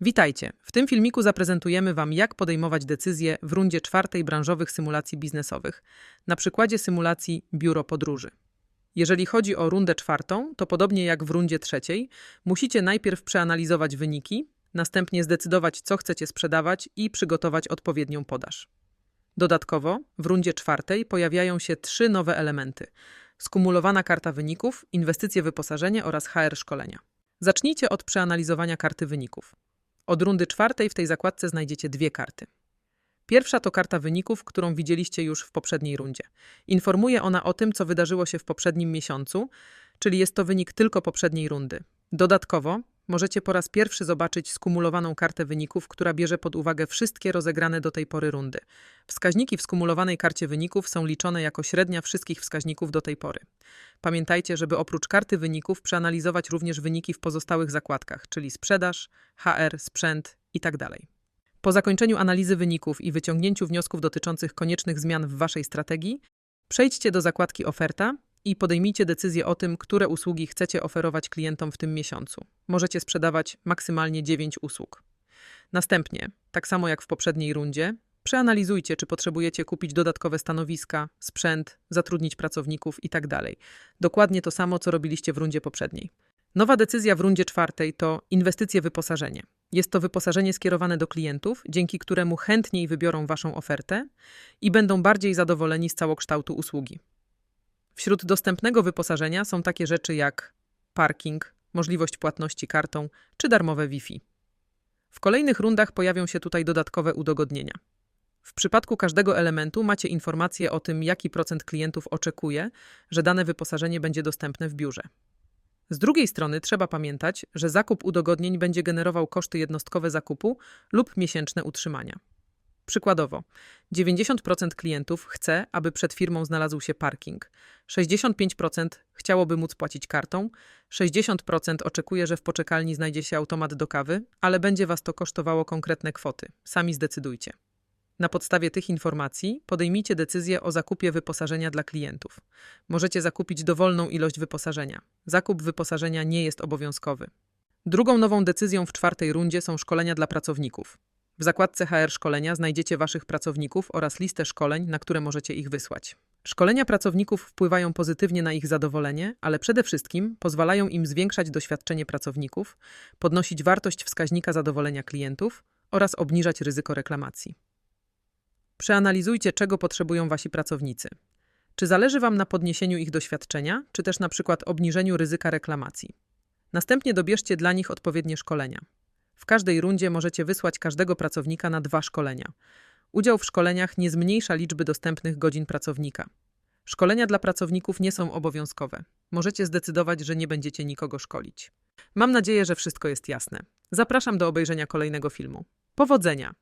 Witajcie! W tym filmiku zaprezentujemy Wam, jak podejmować decyzje w rundzie czwartej branżowych symulacji biznesowych, na przykładzie symulacji Biuro Podróży. Jeżeli chodzi o rundę czwartą, to podobnie jak w rundzie trzeciej, musicie najpierw przeanalizować wyniki, następnie zdecydować, co chcecie sprzedawać i przygotować odpowiednią podaż. Dodatkowo, w rundzie czwartej pojawiają się trzy nowe elementy: skumulowana karta wyników, inwestycje wyposażenie oraz HR szkolenia. Zacznijcie od przeanalizowania karty wyników. Od rundy czwartej w tej zakładce znajdziecie dwie karty. Pierwsza to karta wyników, którą widzieliście już w poprzedniej rundzie. Informuje ona o tym, co wydarzyło się w poprzednim miesiącu, czyli jest to wynik tylko poprzedniej rundy. Dodatkowo możecie po raz pierwszy zobaczyć skumulowaną kartę wyników, która bierze pod uwagę wszystkie rozegrane do tej pory rundy. Wskaźniki w skumulowanej karcie wyników są liczone jako średnia wszystkich wskaźników do tej pory. Pamiętajcie, żeby oprócz karty wyników przeanalizować również wyniki w pozostałych zakładkach, czyli sprzedaż, HR, sprzęt itd. Po zakończeniu analizy wyników i wyciągnięciu wniosków dotyczących koniecznych zmian w Waszej strategii, przejdźcie do zakładki Oferta i podejmijcie decyzję o tym, które usługi chcecie oferować klientom w tym miesiącu. Możecie sprzedawać maksymalnie 9 usług. Następnie, tak samo jak w poprzedniej rundzie, przeanalizujcie, czy potrzebujecie kupić dodatkowe stanowiska, sprzęt, zatrudnić pracowników itd. Dokładnie to samo, co robiliście w rundzie poprzedniej. Nowa decyzja w rundzie czwartej to inwestycje wyposażenie. Jest to wyposażenie skierowane do klientów, dzięki któremu chętniej wybiorą Waszą ofertę i będą bardziej zadowoleni z całokształtu usługi. Wśród dostępnego wyposażenia są takie rzeczy jak parking, możliwość płatności kartą czy darmowe Wi-Fi. W kolejnych rundach pojawią się tutaj dodatkowe udogodnienia. W przypadku każdego elementu macie informację o tym, jaki procent klientów oczekuje, że dane wyposażenie będzie dostępne w biurze. Z drugiej strony trzeba pamiętać, że zakup udogodnień będzie generował koszty jednostkowe zakupu lub miesięczne utrzymania. Przykładowo, 90% klientów chce, aby przed firmą znalazł się parking, 65% chciałoby móc płacić kartą, 60% oczekuje, że w poczekalni znajdzie się automat do kawy, ale będzie Was to kosztowało konkretne kwoty. Sami zdecydujcie. Na podstawie tych informacji podejmijcie decyzję o zakupie wyposażenia dla klientów. Możecie zakupić dowolną ilość wyposażenia. Zakup wyposażenia nie jest obowiązkowy. Drugą nową decyzją w czwartej rundzie są szkolenia dla pracowników. W zakładce HR Szkolenia znajdziecie Waszych pracowników oraz listę szkoleń, na które możecie ich wysłać. Szkolenia pracowników wpływają pozytywnie na ich zadowolenie, ale przede wszystkim pozwalają im zwiększać doświadczenie pracowników, podnosić wartość wskaźnika zadowolenia klientów oraz obniżać ryzyko reklamacji. Przeanalizujcie, czego potrzebują Wasi pracownicy. Czy zależy Wam na podniesieniu ich doświadczenia, czy też na przykład obniżeniu ryzyka reklamacji. Następnie dobierzcie dla nich odpowiednie szkolenia. W każdej rundzie możecie wysłać każdego pracownika na dwa szkolenia. Udział w szkoleniach nie zmniejsza liczby dostępnych godzin pracownika. Szkolenia dla pracowników nie są obowiązkowe. Możecie zdecydować, że nie będziecie nikogo szkolić. Mam nadzieję, że wszystko jest jasne. Zapraszam do obejrzenia kolejnego filmu. Powodzenia!